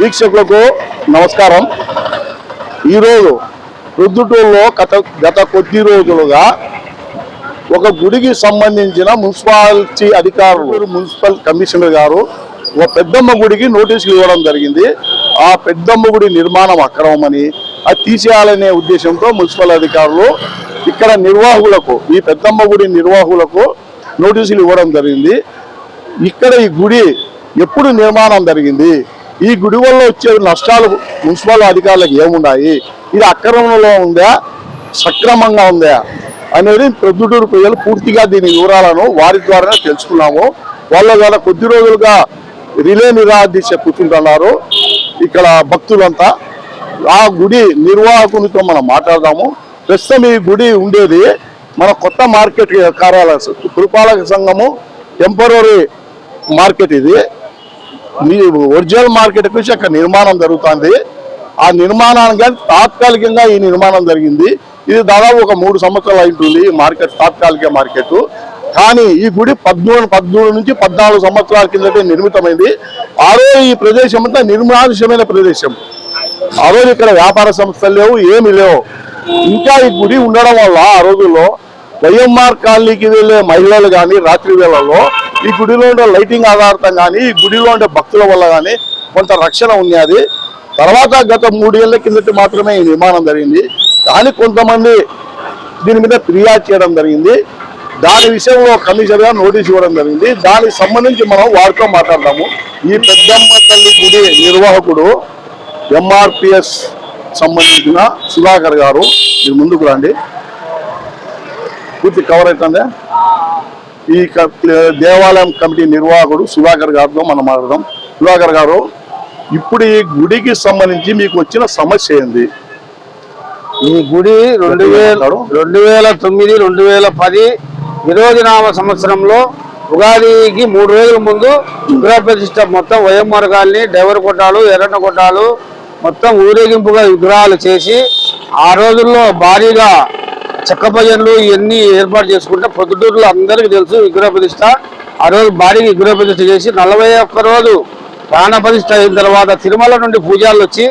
వీక్షకులకు నమస్కారం. ఈరోజు రుద్దుటూరులో గత గత కొద్ది రోజులుగా ఒక గుడికి సంబంధించిన మున్సిపాలిటీ అధికారులు మున్సిపల్ కమిషనర్ గారు ఒక పెద్దమ్మ గుడికి నోటీసులు ఇవ్వడం జరిగింది. ఆ పెద్దమ్మ గుడి నిర్మాణం అక్రమమని అది తీసేయాలనే ఉద్దేశంతో మున్సిపల్ అధికారులు ఇక్కడ నిర్వాహకులకు ఈ పెద్దమ్మ గుడి నిర్వాహకులకు నోటీసులు ఇవ్వడం జరిగింది. ఇక్కడ ఈ గుడి ఎప్పుడు నిర్మాణం జరిగింది? ఈ గుడి వల్ల వచ్చే నష్టాలు మున్సిపల్ అధికారులకు ఏమున్నాయి? ఇది అక్రమంలో ఉందా? సక్రమంగా ఉందా? అనేది ప్రొద్దుటూరు ప్రజలు పూర్తిగా దీని వివరాలను వారి ద్వారానే తెలుసుకున్నాము. వాళ్ళ ద్వారా కొద్ది రోజులుగా రిలే నిరాదీక్ష కూర్చుంటున్నారు ఇక్కడ భక్తులంతా. ఆ గుడి నిర్వాహకునితో మనం మాట్లాడదాము. ప్రస్తుతం ఈ గుడి ఉండేది మన కొత్త మార్కెట్ కార్యాలయం పురపాలక సంఘము టెంపరీ మార్కెట్ ఇది. ఒరిజినల్ మార్కెట్ నుంచి అక్కడ నిర్మాణం జరుగుతుంది. ఆ నిర్మాణానికి కానీ తాత్కాలికంగా ఈ నిర్మాణం జరిగింది. ఇది దాదాపు ఒక మూడు సంవత్సరాలు అవుతుంది ఈ మార్కెట్ తాత్కాలిక మార్కెట్. కానీ ఈ గుడి పద్మూడు పద్మూడు నుంచి పద్నాలుగు సంవత్సరాల కిందటే నిర్మితమైంది. ఆ రోజు ఈ ప్రదేశం అంతా నిర్మానుష్యమైన ప్రదేశం. ఆ రోజు ఇక్కడ వ్యాపార సంస్థలు లేవు ఏమీ లేవు. ఇంకా ఈ గుడి ఉండడం వల్ల ఆ రోజుల్లో వైఎంఆర్ కాలనీకి వెళ్ళే మహిళలు కానీ రాత్రి వేళల్లో ఈ గుడిలో ఉండే లైటింగ్ ఆధారితం కానీ ఈ గుడిలో ఉండే భక్తుల వల్ల కానీ కొంత రక్షణ ఉన్నది తర్వాత గత మూడేళ్ళ కిందటి మాత్రమే ఈ నిర్మాణం జరిగింది. కానీ కొంతమంది దీని మీద ఫిర్యాదు చేయడం జరిగింది. దాని విషయంలో కమిషన్గా నోటీస్ ఇవ్వడం జరిగింది. దానికి సంబంధించి మనం వారితో మాట్లాడదాము. ఈ పెద్దమ్మ తల్లి గుడి నిర్వాహకుడు ఎంఆర్పిఎస్ సంబంధించిన సుధాకర్ గారు. మీరు ముందుకు రండి. పూర్తి కవర్ అవుతుందా? ఈ దేవాలయం కమిటీ నిర్వాహకుడు సుధాకర్ గారితో మనం మాట్లాడదాం. సుధాకర్ గారు ఇప్పుడు ఈ గుడికి సంబంధించి మీకు వచ్చిన సమస్య ఏంది? ఈ గుడి రెండు వేల రెండు వేల తొమ్మిది రెండు వేల పది విరోధినామ సంవత్సరంలో ఉగాదికి మూడు రోజుల ముందు విగ్రహ ప్రతిష్ట మొత్తం వైఎంఆర్ కాలనీ డైవర్ కొట్టాలు ఎర్రన్న కొట్టాలు మొత్తం ఊరేగింపుగా విగ్రహాలు చేసి ఆ రోజుల్లో భారీగా చెక్క భజనలు ఇవన్నీ ఏర్పాటు చేసుకుంటే పొద్దుటూరులో అందరికీ తెలుసు విగ్రహ ప్రతిష్ట. ఆ రోజు భారీగా విగ్రహ ప్రతిష్ట చేసి నలభై ఒక్క రోజు ప్రాణప్రతిష్ట అయిన తర్వాత తిరుమల నుండి పూజాలు వచ్చి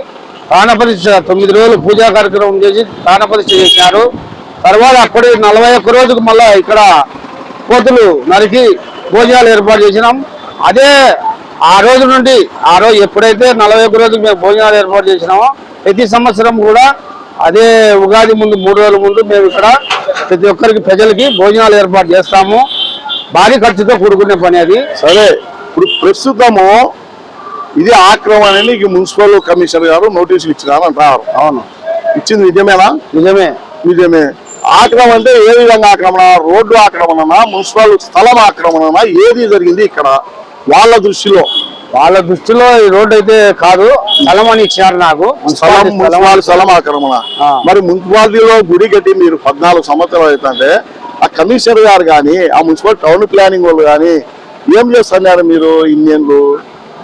ప్రాణప్రతిష్ట తొమ్మిది రోజులు పూజా కార్యక్రమం చేసి ప్రాణప్రతిష్ట చేశారు. తర్వాత అక్కడి నలభై ఒక్క రోజుకు మళ్ళా ఇక్కడ కోతులు నరికి భోజనాలు ఏర్పాటు చేసినాం. అదే ఆ రోజు నుండి ఆ రోజు ఎప్పుడైతే నలభై ఒక్క రోజుకి మేము భోజనాలు ఏర్పాటు చేసినామో ప్రతి సంవత్సరం కూడా అదే ఉగాది ముందు మూడు రోజుల ముందు మేము ఇక్కడ ప్రతి ఒక్కరికి ప్రజలకి భోజనాలు ఏర్పాటు చేస్తాము. భారీ ఖర్చుతో కూడుకునే పని అది. సరే ఇప్పుడు ప్రస్తుతము ఇది ఆక్రమణ అని నీకు మున్సిపల్ కమిషనర్ గారు నోటీసులు ఇచ్చినారు అంటారు అవును. ఇచ్చింది నిజమేనా? నిజమే. నిజమే. ఆక్రమణ అంటే ఏ విధంగా ఆక్రమణ? రోడ్డు ఆక్రమణనా? మున్సిపల్ స్థలం ఆక్రమణనా? ఏది జరిగింది ఇక్కడ? వాళ్ళ దృష్టిలో. వాళ్ళ దృష్టిలో ఈ రోడ్డు అయితే కాదు. స్థలం అని ఇచ్చినారు నాకు. స్థలం మున్సిపాలిటీ స్థలం మున్సిపల్ స్థలం ఆక్రమణ ఆ. మరి మున్సిపాలిటీలో గుడి కట్టి మీరు పద్నాలుగు సంవత్సరాలు అవుతుంటే ఆ కమిషనర్ గారు కానీ ఆ మున్సిపల్ టౌన్ ప్లానింగ్ వాళ్ళు కానీ ఏం చేస్తున్నారు మీరు ఇన్నేళ్ళు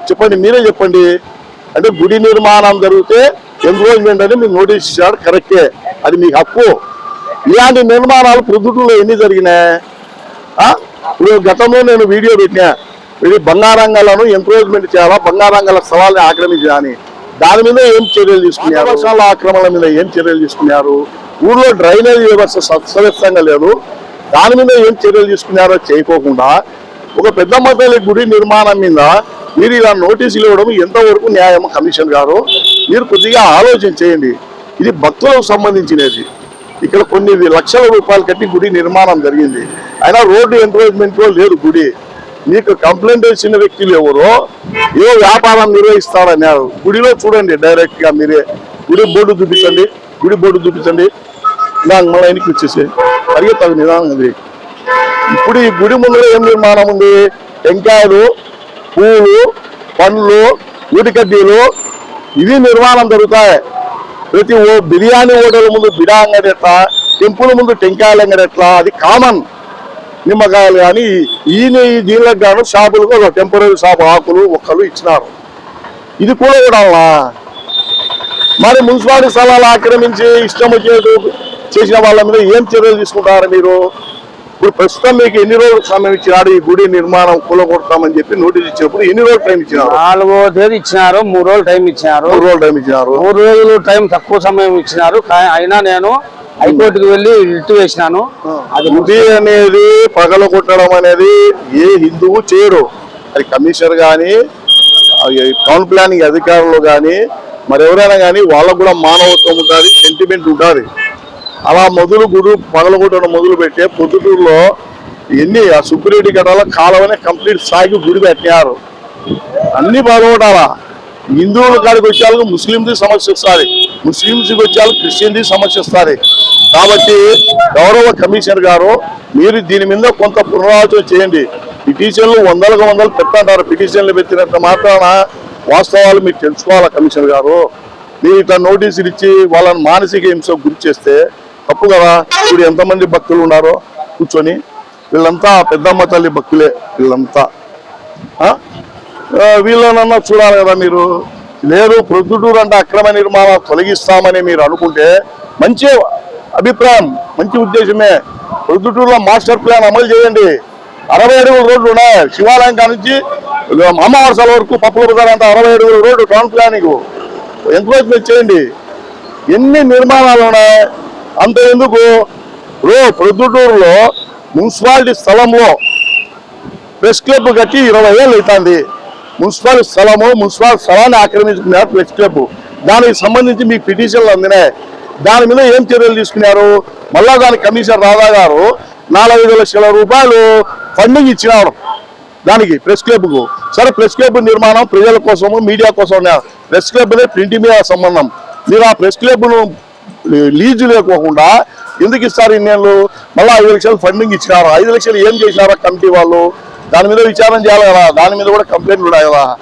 చెప్పండి మీరే చెప్పండి. అంటే గుడి నిర్మాణం జరిగితే ఎంక్రోచ్మెంట్ అని మీకు నోటీస్ ఇచ్చారు కరెక్టే అది మీకు హక్కు. ఇలాంటి నిర్మాణాలు ప్రొద్దుటూరులో ఎన్ని జరిగినాయి? ఇప్పుడు గతంలో నేను వీడియో పెట్టినా ఇది బంగారంగాలను ఎంకరేజ్మెంట్ చేయాలా? బంగారంగాల స్థలాన్ని ఆక్రమించాలని దాని మీద ఏం చర్యలు తీసుకున్నారు? వర్షాల ఆక్రమణ మీద ఏం చర్యలు తీసుకున్నారు? ఊర్లో డ్రైనేజ్ వ్యవస్థ సత్సవ్యస్తంగా లేదు. దాని మీద ఏం చర్యలు తీసుకున్నారో చేయకోకుండా ఒక పెద్ద మొత్తాల గుడి నిర్మాణం మీద మీరు ఇలా నోటీసులు ఇవ్వడం ఎంతవరకు న్యాయం? కమిషన్ గారు మీరు కొద్దిగా ఆలోచన చేయండి. ఇది భక్తులకు సంబంధించినది. ఇక్కడ కొన్ని లక్షల రూపాయలు కట్టి గుడి నిర్మాణం జరిగింది. అయినా రోడ్డు ఎంకరేజ్మెంట్ లేదు గుడి. మీకు కంప్లైంట్ ఇచ్చిన వ్యక్తులు ఎవరో ఏ వ్యాపారం నిర్వహిస్తాడన్నారు గుడిలో చూడండి డైరెక్ట్గా మీరే. గుడి బోర్డు చూపించండి గుడి బోర్డు చూపించండి. నాకు మళ్ళీ ఆయనకి వచ్చేసి పరిగెత్తాలి నిదానం ఇది ఇప్పుడు ఈ గుడి ముందర ఏం నిర్మాణం ఉంది? టెంకాయలు పూలు పండ్లు ఊటికడ్డీలు ఇవి నిర్మాణం జరుగుతాయి. ప్రతి ఓ బిర్యానీ హోటల్ ముందు బిడా అంగడి ఎట్లా టెంపుల్ ముందు టెంకాయలు అంగడి ఎట్లా అది కామన్. నిమ్మకాయలు కానీ ఈయన ఈ దీనికి గాను షాపులకు ఒక టెంపరీ షాప్ ఆకులు ఒక్కలు ఇచ్చినారు. ఇది కూడా కూడా మరి మున్సిపాలిటీ స్థలాలు ఆక్రమించి ఇష్టం వచ్చేది చేసిన వాళ్ళ మీద ఏం చర్యలు తీసుకుంటారు మీరు? ఇప్పుడు ప్రస్తుతం మీకు ఎన్ని రోజులు సమయం ఇచ్చినాడు ఈ గుడి నిర్మాణం కూలగొడతామని చెప్పి నోటీస్ ఇచ్చినప్పుడు ఎన్ని రోజులు టైం ఇచ్చినారు? నాలుగో తేదీ ఇచ్చినారు మూడు రోజులు టైం ఇచ్చినారు. మూడు రోజులు టైం ఇచ్చినారు. మూడు రోజులు టైం తక్కువ సమయం ఇచ్చినారు. అయినా నేను హైకోర్టుకి వెళ్ళి రిట్ వేసినాను. అది గుడి అనేది పగల కొట్టడం అనేది ఏ హిందువు చేయడు. అది కమిషనర్ కానీ టౌన్ ప్లానింగ్ అధికారులు కానీ మరెవరైనా కానీ వాళ్ళకు కూడా మానవత్వం ఉంటుంది సెంటిమెంట్ ఉంటుంది. అలా మొదలు గుడి పగల కొట్టడం మొదలు పెట్టే పొద్దుటూరులో ఎన్ని ఆ సుప్రీటి గడాల కాలవనే కంప్లీట్ సాగి గుడి పెట్టినారు. అన్ని పగలగొట్టాలా? హిందువుల కాడికి వచ్చేందుకు ముస్లింది సమస్య వస్తుంది ముస్లింస్కి వచ్చారు క్రిస్టియన్ది సమస్య వస్తుంది కాబట్టి గౌరవ కమిషనర్ గారు మీరు దీని మీద కొంత పునరాలోచన చేయండి. పిటిషన్లు వందలకు వందలు పెట్టంటారు. పిటిషన్లు పెట్టినంత మాత్రాన వాస్తవాలు మీరు తెలుసుకోవాలి కమిషనర్ గారు? మీరు ఇట్లా నోటీసులు ఇచ్చి వాళ్ళని మానసిక హింసకు గురి చేస్తే తప్పు కదా? ఇప్పుడు ఎంతమంది భక్తులు ఉన్నారో కూర్చొని? వీళ్ళంతా పెద్దమ్మ తల్లి భక్తులే వీళ్ళంతా. వీళ్ళనన్నా చూడాలి కదా మీరు? లేదు ప్రొద్దుటూరు అంటే అక్రమ నిర్మాణం తొలగిస్తామని మీరు అనుకుంటే మంచి అభిప్రాయం మంచి ఉద్దేశమే. ప్రొద్దుటూరులో మాస్టర్ ప్లాన్ అమలు చేయండి. అరవై అడుగుల రోడ్లు ఉన్నాయి. శివాలయం కానించి అమావాసాల వరకు పప్పుల బజార్ అంటే అరవై అడుగుల రోడ్డు టౌన్ ప్లానింగ్ ఎంక్వైరీ చేయండి. ఎన్ని నిర్మాణాలు ఉన్నాయి? అంత ఎందుకు? రో ప్రొద్దుటూరులో మున్సిపాలిటీ స్థలంలో ప్రెస్ క్లబ్ కట్టి ఇరవై ఏళ్ళు అవుతుంది. మున్సిపల్ స్థలము మున్సిపల్ స్థలాన్ని ఆక్రమించుకున్నారు ప్రెస్ క్లబ్ దానికి సంబంధించి మీకు పిటిషన్లు అందినాయి. దాని మీద ఏం చర్యలు తీసుకున్నారు? మళ్ళా దాని కమిషనర్ రాధా గారు నాలుగు లక్షల రూపాయలు ఫండింగ్ ఇచ్చినారు దానికి ప్రెస్ క్లబ్కు సరే ప్రెస్ క్లబ్ నిర్మాణం ప్రజల కోసము మీడియా కోసం ప్రెస్ క్లబ్ ప్రింట్ మీద సంబంధం. మీరు ఆ ప్రెస్ క్లబ్ను లీజు లేకోకుండా ఎందుకు ఇస్తారు ఇన్నేళ్ళు? మళ్ళీ ఐదు లక్షలు ఫండింగ్ ఇచ్చినారు? ఐదు లక్షలు ఏం చేసినారా కమిటీ వాళ్ళు? దాని మీద విచారణ చేయాలి కదా దాని మీద కూడా కంప్లైంట్లు ఉన్నాయి కదా.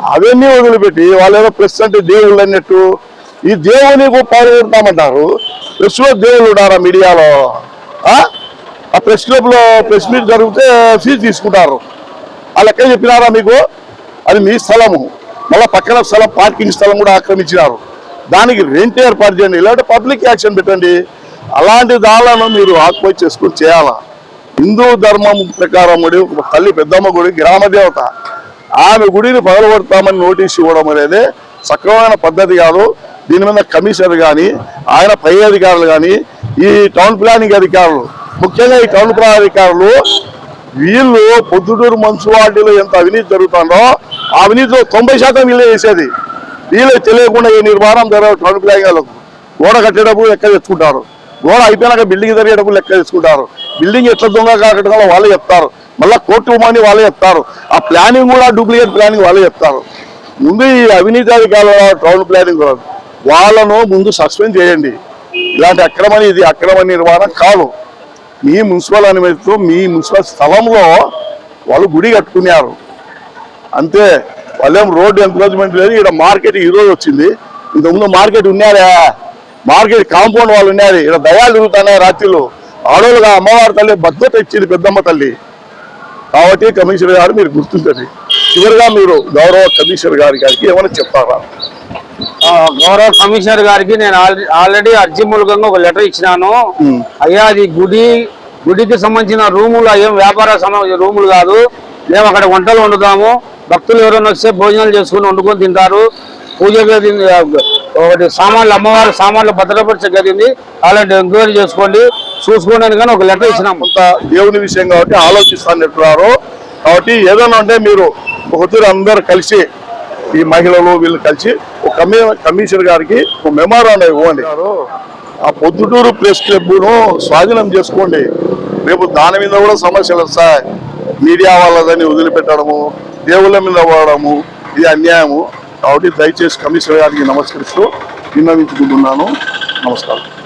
అవన్నీ వదిలిపెట్టి వాళ్ళు ఏదో ప్రెస్ అంటే దేవుళ్ళు అన్నట్టు ఈ దేవుని పాల్గొడతామంటారు ప్రెస్లో దేవుళ్ళు ఉన్నారా మీడియాలో? ఆ? ప్రెస్ క్లబ్లో ప్రెస్ మీట్ జరిగితే ఫీజు తీసుకుంటారు. వాళ్ళు ఎక్కడ చెప్పినారా మీకు? అది మీ స్థలము. మళ్ళీ పక్కన స్థలం పార్కింగ్ స్థలం కూడా ఆక్రమించినారు. దానికి రెంట్ ఏర్పాటు చేయండి. ఇలాంటి పబ్లిక్ యాక్షన్ పెట్టండి. అలాంటి దాళ్ళను మీరు ఆక్యుపై చేసుకుని చేయాలా? హిందూ ధర్మం ప్రకారం గుడి ఒక తల్లి పెద్దమ్మ గుడి గ్రామదేవత. ఆమె గుడిని పగలగొడతామని నోటీస్ ఇవ్వడం అనేది సక్రమమైన పద్ధతి కాదు. దీని మీద కమిషనర్ కానీ ఆయన పై అధికారులు కానీ ఈ టౌన్ ప్లానింగ్ అధికారులు ముఖ్యంగా ఈ టౌన్ ప్లాన్ అధికారులు వీళ్ళు పొద్దుటూరు మున్సిపాలిటీలో ఎంత అవినీతి జరుగుతుందో ఆ అవినీతిలో తొంభై శాతం వీళ్ళే చేసేది. వీళ్ళే తెలియకుండా ఈ నిర్మాణం జరగదు టౌన్ ప్లానింగ్ గోడ కట్టేటప్పుడు లెక్క తెచ్చుకుంటారు. గోడ అయిపోయినాక బిల్డింగ్ జరిగేటప్పుడు లెక్క తెచ్చుకుంటారు. బిల్డింగ్ ఎట్లా దొంగ కాకటంలో వాళ్ళే చెప్తారు. మళ్ళీ కోర్టు మని వాళ్ళే చెప్తారు. ఆ ప్లానింగ్ కూడా డూప్లికేట్ ప్లానింగ్ వాళ్ళే చెప్తారు. ముందు ఈ అవినీతి అధికారుల టౌన్ ప్లానింగ్ వాళ్ళను ముందు సస్పెండ్ చేయండి. ఇలాంటి అక్రమని ఇది అక్రమ నిర్వహణ కాదు. మీ మున్సిపల్ అనుమతితో మీ మున్సిపల్ స్థలంలో వాళ్ళు గుడి కట్టుకున్నారు. అంతే. వాళ్ళేం రోడ్డు ఎంకరేజ్మెంట్ లేదు. ఇక్కడ మార్కెట్ ఈ రోజు వచ్చింది. ఇంతకుముందు మార్కెట్ ఉన్నారా. మార్కెట్ కాంపౌండ్ వాళ్ళు ఉన్నారు. ఇక్కడ దయాలు తిరుగుతున్నాయి రాత్రిలో. ఆడోళ్ళుగా అమ్మవారి తల్లి భద్రత ఇచ్చింది పెద్దమ్మ తల్లి. కాబట్టి కమిషనర్ గారు మీరు గుర్తుంటది చివరిగా మీరు గౌరవ కమిషనర్ గారి గారికి ఏమైనా చెప్తారా గౌరవ కమిషనర్ గారికి నేను ఆల్రెడీ- అర్జీ మూలకంగా ఒక లెటర్ ఇచ్చినాను. అయ్యా అది గుడి గుడికి సంబంధించిన రూములు ఏం వ్యాపార రూములు కాదు. మేము అక్కడ వంటలు వండుతాము. భక్తులు ఎవరైనా వస్తే భోజనాలు చేసుకుని వండుకొని తింటారు. పూజ గది ఒకటి సామాన్లు అమ్మవారి సామాన్లు భద్రపరిచే గది ఉంది. అలాంటి ఎంక్వైరీ చేసుకోండి. చూసుకోండి కానీ ఒక లెటర్ ఇచ్చినాము. కొంత దేవుని విషయం కాబట్టి ఆలోచిస్తానంటున్నారు కాబట్టి ఏదైనా అంటే మీరు ఒకరు అందరు కలిసి ఈ మహిళలు వీళ్ళు కలిసి ఒక కమి కమిషనర్ గారికి ఒక మెమోరాండం ఇవ్వండి. ఆ పొద్దుటూరు ప్రెస్ క్లబ్ను స్వాధీనం చేసుకోండి. రేపు దాని మీద కూడా సమస్యలు వస్తాయి. మీడియా వాళ్ళదని వదిలిపెట్టడము దేవుళ్ళ మీద పడడము ఇది అన్యాయము. కాబట్టి దయచేసి కమిషనర్ గారికి నమస్కరిస్తూ విన్నవించుకుంటున్నాను. నమస్కారం.